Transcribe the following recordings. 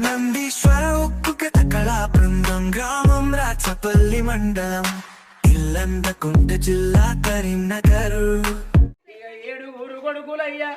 నందీశ్వర ఉక్కు కథ బృందం గ్రామం రాచపల్లి మండలం. ఇల్లందకుంట జిల్లా కరీంనగర్. ఊరు కొడుకులయ్యా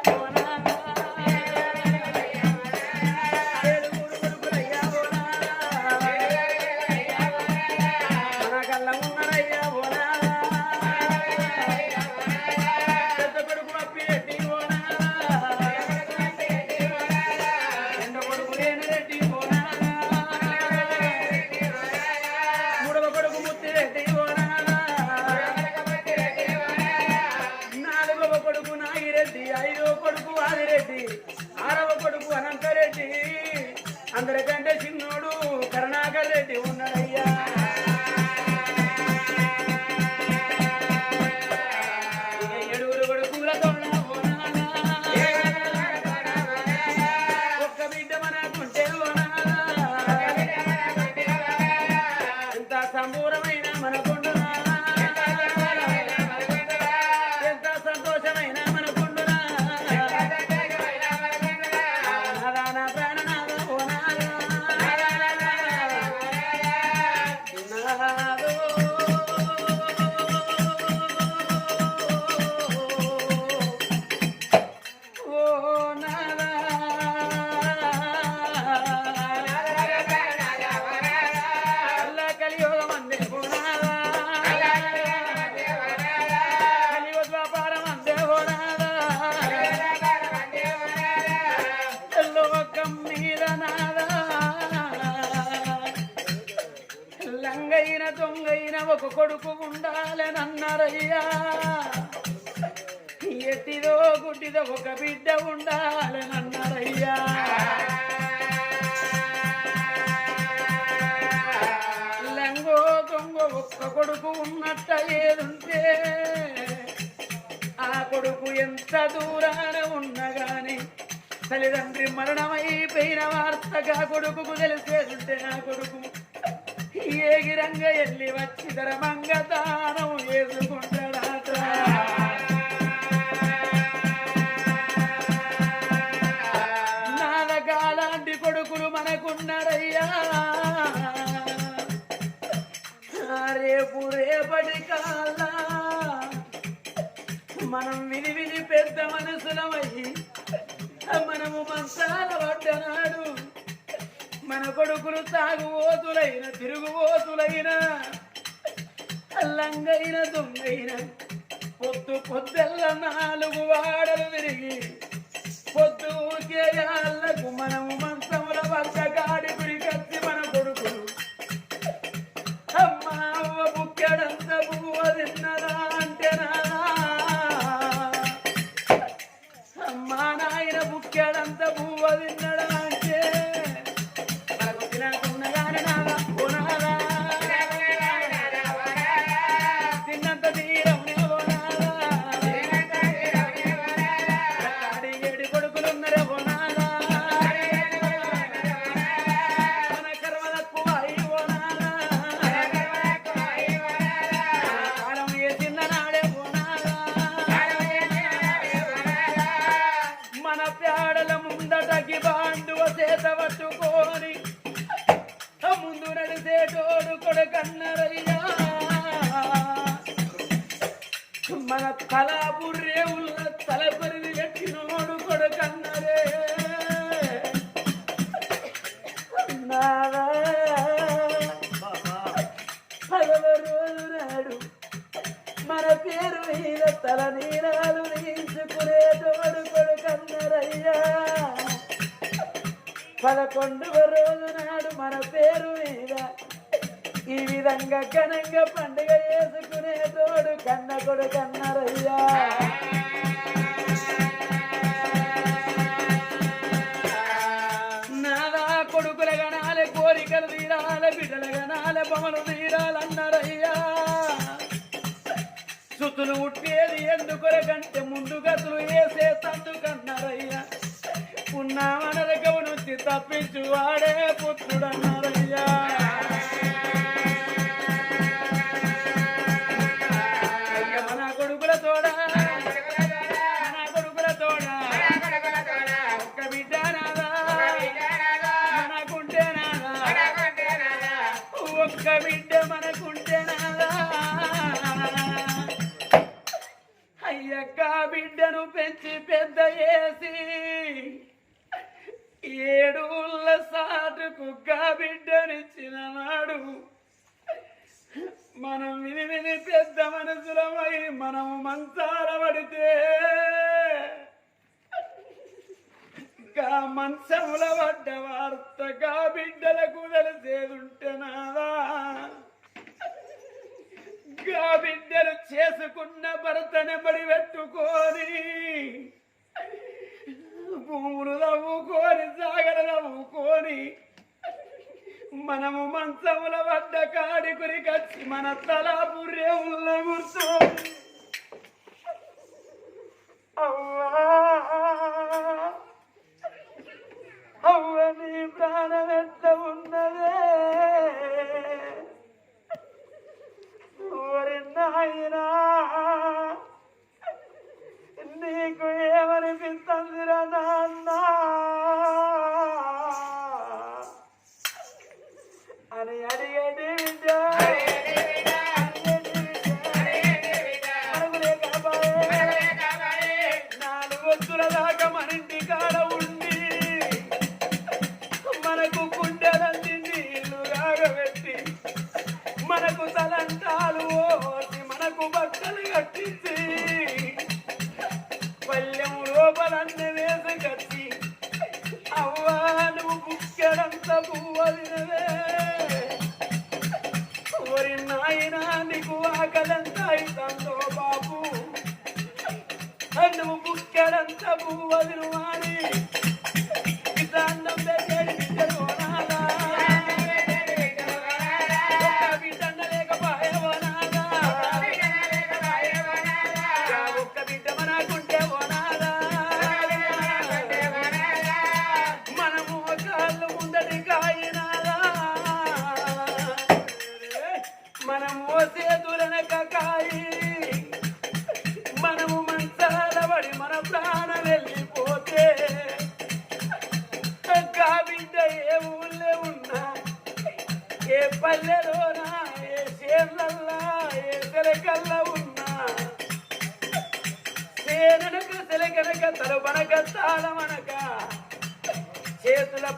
దొంగైన ఒక కొడుకు ఉండాలనన్నారయ్యా. ఎట్టిదో గుడ్డిదో ఒక బిడ్డ ఉండాలనన్నారయ్యా. లంగో దొంగ ఒక్క కొడుకు ఉన్నట్ట ఏదుంటే ఆ కొడుకు ఎంత దూరాన ఉన్నగాని తల్లిదండ్రి మరణమైపోయిన వార్తగా కొడుకు తెలిసేదుంటే ఆ కొడుకు ఏ వెళ్ళి వచ్చి ధర్మంగా దానం వేసుకుంటా మనం అన్నారయ్యా పదకొండవ రోజు నాడు మన పేరు మీద ఈ విధంగా ఘనంగా పండుగ చేసుకునేటోడు కన్న కొడుకన్నారయ్యా నాదా కొడుకుల గణాలే కోరికలు తీరాల బిడ్డల గణాలే బొమ్మలు తీరాలన్నారయ్యా. సుతులు ఉట్టేది ఎందుకొరకంటే ముందు గతులు వేసే తండ్రి ఇచ్చు వాడే పుత్రుడన్నారయ్యా ఒక్క బిడ్డ మనకుంటేనాదా అయ్యక్క బిడ్డను పెంచి పెద్ద చేసి ఏడుళ్ళ సాటుకు కుక్క బిడ్డనిచ్చిన నాడు మనం విని విని పెద్ద మనసులమై మనం మంచాల పడితే గా మంచముల పడ్డ వార్తగా బిడ్డలకు తెలిసేదుంటేనాదా గా బిడ్డలు చేసుకున్న భర్తనెబడి పెట్టుకొని పువ్వులు నవ్వుకొని జాగర నవ్వుకొని మనము మంచముల వద్ద కాడికురి కచ్చి మన తల పుర్రె ఉల్ల అవ్వా!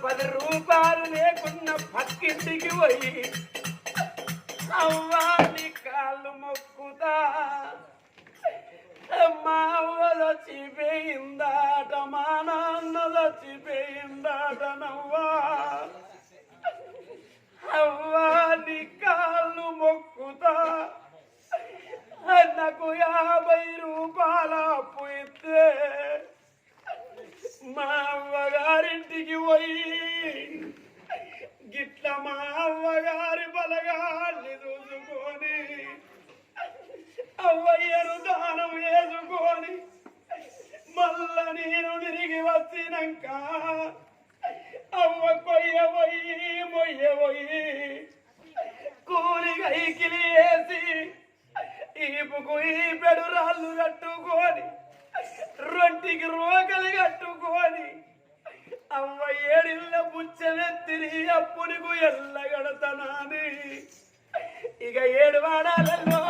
పది రూపాయలు లేకున్న పక్కింటికి పోయి అవ్వాలి కాళ్ళు మొక్కుతా. మా అవ్వలో చచ్చిపోయిందాట మా నాన్న చచ్చిపోయిందాట నవ్వా. అవ్వా నీ కాళ్ళు మొక్కుతా. నాకు యాభై రూపాయల అప్పు ఇస్తే మా అవ్వగారింటికి పోయి గిట్ల మా అవ్వగారి బలగాన్ని చూసుకొని అవ్వయ్యను దానం వేసుకొని మల్ల నేను తిరిగి వచ్చినాక అవ్వ కొయ్య పోయి మొయ్య పోయి కూలి కైకిలి వేసి ఈపుకు ఈ పెడు రాళ్ళు కట్టుకొని రొట్టికి రోకలి కట్టుకొని అమ్మ ఏడిళ్ళ బుచ్చనెత్తిరి అప్పుడుకు ఎల్లగడతనాని ఇక ఏడు వాడాలలో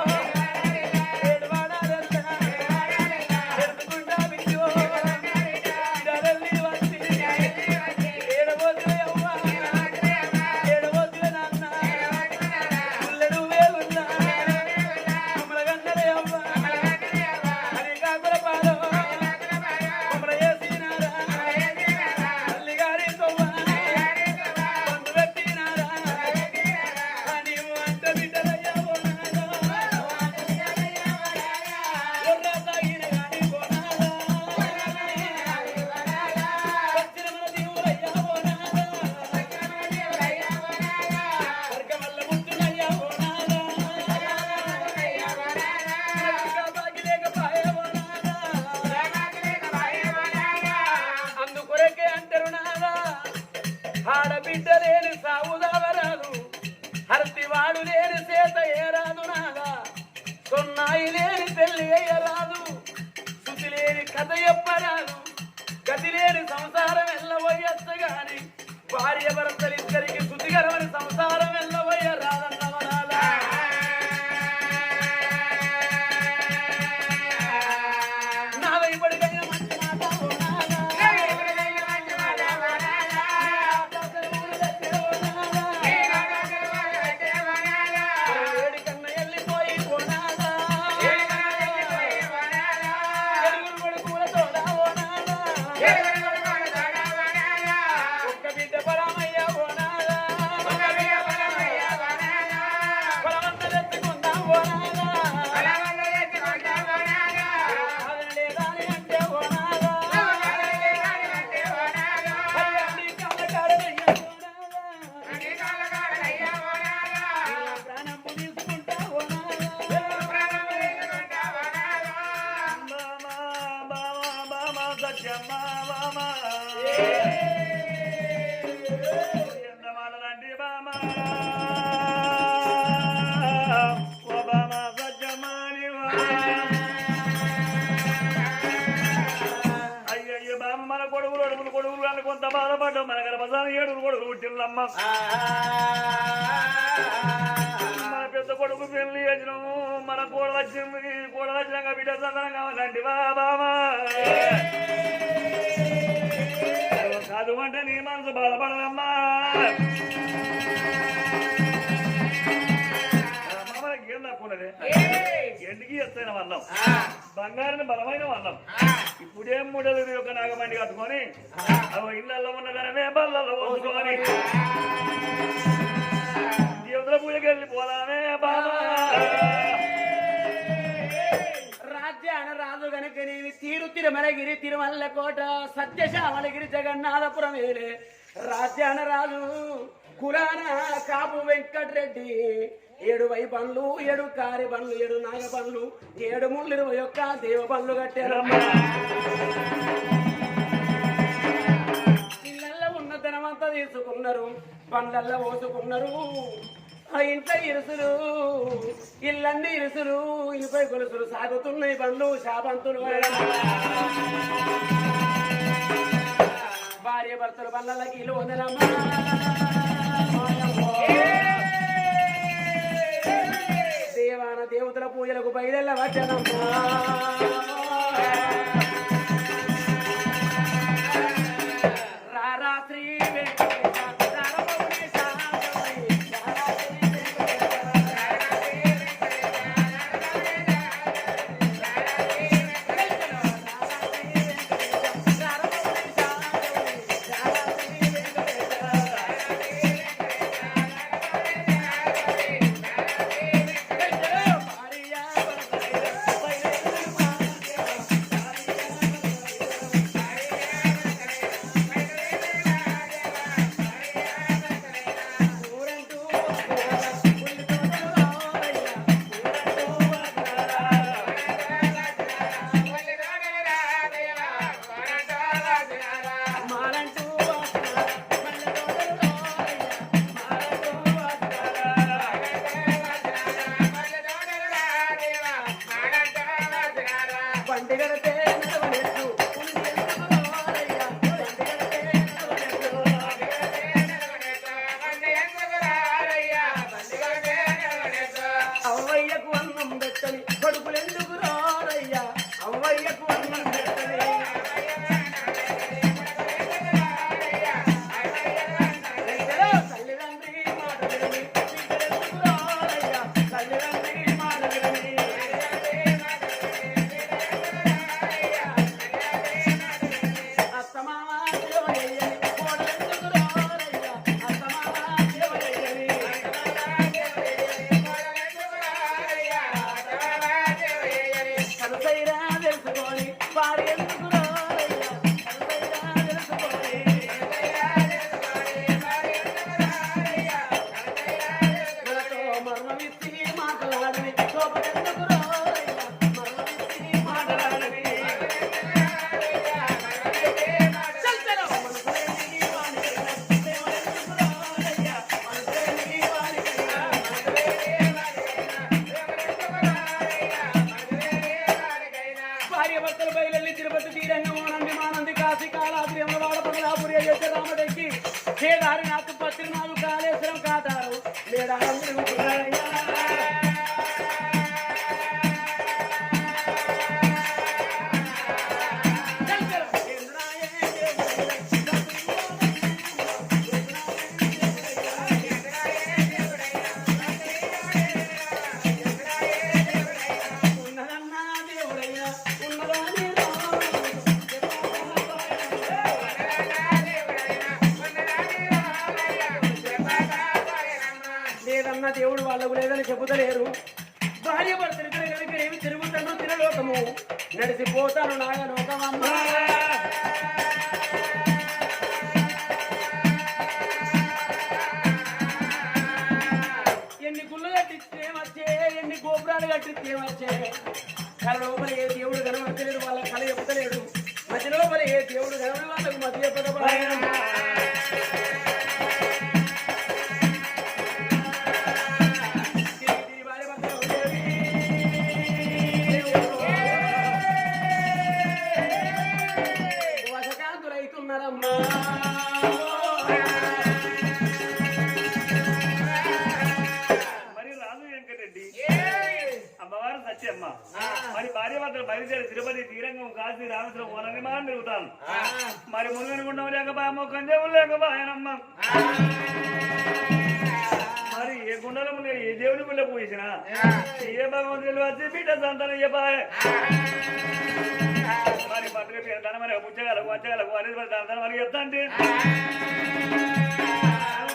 పుట్టిందమ్మ మన పెద్ద కొడుకు పెళ్ళి చేసినాము. మన కూడ వచ్చింది. కూడ వచ్చినాక బిడ్డ సందనం కావాలండి బాబా కాదు అంటే నీ మనసు బాధపడదమ్మా మామకి ఏం తక్కున్నది ఎందుకు ఎత్తైన వల్లం బంగారుని బలమైన వల్లం ఇప్పుడేం మూడలు ఒక నాగమండి కట్టుకొని అవి ఇళ్ళల్లో ఉన్న ధనమే బల్లలో పోసుకొని. దేవుల పూజకి వెళ్ళి పోదామే బాబా. రాజ్యాన రాజు గనక నీవి తీరు తిరుమలగిరి తిరుమల కోట సత్యశామలగిరి జగన్నాథపురం వేరే రాజ్యాన రాజు కులాన కాపు వెంకటరెడ్డి ఏడు వై పండ్లు ఏడు కారి పండ్లు ఏడు నాగ పండ్లు ఏడు ముళ్ళు ఇరవై ఒక్క దేవ పండ్లు కట్టారమ్మా ఇళ్ళల్లో ఉన్న ధనమంతా తీసుకున్నారు పండ్లల్లో పోసుకున్నారు. ఆ ఇంట్లో ఇరుసులు ఇల్లన్నీ ఇరుసులు ఇనుపై గొలుసులు సాగుతున్నాయి బండ్లు శాపంతులు భార్య భర్తలు బండ్లకి ఇల్లు వదనమ్మా దేవాన దేవతల పూజలకు బయలెల్ల పండుగలతే నడవలేదు, దేవుడు వాళ్ళకు లేదని చెబుతలేరు. భార్య భర్తలు ఇక్కడ కనుక ఏమి తిరుగుతాను తినలోకము. నడిచిపోతాను నాగలోకమమ్మా. ఎన్ని గుళ్ళు కట్టిస్తే వచ్చే ఎన్ని గోపురాలు కట్టిస్తే వచ్చే. కళ లోపల ఏ దేవుడు కనబడతలేడు వాళ్ళ కళ చెప్తలేడు మధ్య లోపల ఏ దేవుడు కనబడి వాళ్ళకు మధ్య మరి ఏ గుండెల ఏ దేవుని గుండె పూజించిన ఏ భగవంతులు వచ్చి బిడ్డ సంతానం చెప్పాలి? మరి పట్టుకు పేరుతాను మరి పుచ్చగలకు వచ్చగలకు అనేది మరి దాని మరి ఎత్తండి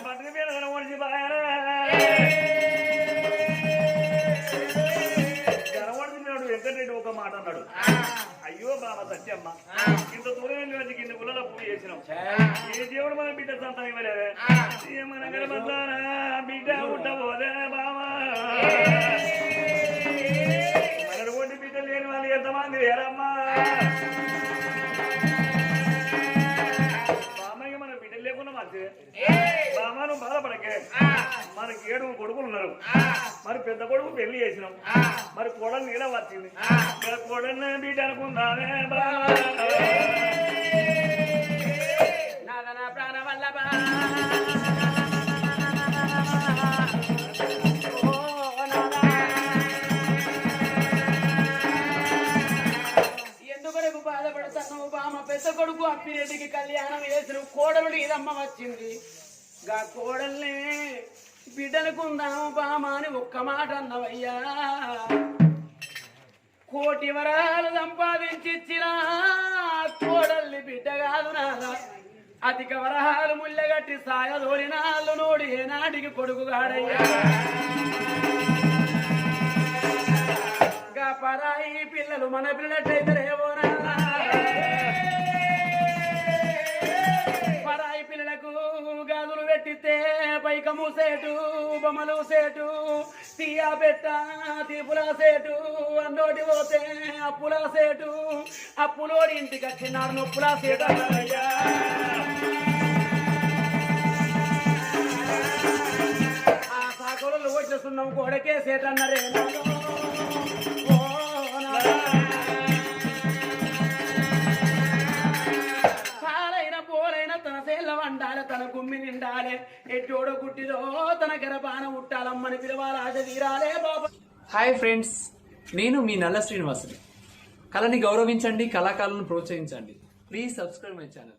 పట్టుకు ఓడిచి పాయరా వెంకటరెడ్డి ఒక మాట అన్నాడు. అయ్యో బాబా సత్యమ్మ ఇంత దూరం వెళ్ళి వచ్చి కింద గుళ్ళలో పూజ చేసినాం ఏ దేవుడు మన బిడ్డ సంతానం ఇవ్వలేదే మన గడపతారా బిడ్డ ఉండబోదే బావా మన ఒంటి బిడ్డ లేని వాళ్ళు ఎంతమంది వేరమ్మా బామ్మయ్య మన బిడ్డ లేకుండా మంచిదే బామ్మ నువ్వు బాధపడకే మనకి ఏడు కొడుకులు ఉన్నారు. మరి పెద్ద కొడుకు పెళ్ళి చేసినాం. మరి కోడలు నీడ వచ్చింది కోడలు ప్రాణ వల్లభ నాదా. ఎందుకొరకు బాధపడతాను బామ పెద్ద కొడుకు అప్పిరెడ్డికి కళ్యాణం వేసిన కోడలు ఇదమ్మ వచ్చింది. గా కోడల్ని బిడ్డనుకుందాము బామ అని ఒక్క మాట అన్నవయ్యా. కోటి వరాలు సంపాదించిచ్చిన కోడల్ని బిడ్డ కాదు నాదా అధిక వరహాలు ముళ్ళగట్టి సాయదోరి నాళ్ళు నోడి ఏనాటికి కొడుకుగాడయ్యా గా పరాయి పిల్లలు మన పిల్లటైతే రేవోనా నాదా. పిల్లలకు గాజులు పెట్టితే పైకము సేటు బొమ్మలు సేటు తీయా పెట్ట తీపుల సేటు అన్నోటి పోతే అప్పుల సేటు అప్పులోడి ఇంటికి వచ్చినాడు నొప్పుల సేట ఆ సాకులు వచ్చేస్తున్నాం గోడకే సేటు అన్నారే తన వండాలి తన గుమ్మి నిండాలి. ఎట్టోడు గుట్టిదో తన గరపాన ఉట్టాలమ్మని పిలవాలి ఆశ తీరాలే బాబా. హాయ్ ఫ్రెండ్స్ నేను మీ నల్ల శ్రీనివాసుని. కళని గౌరవించండి కళాకారులను ప్రోత్సహించండి. Please subscribe my channel.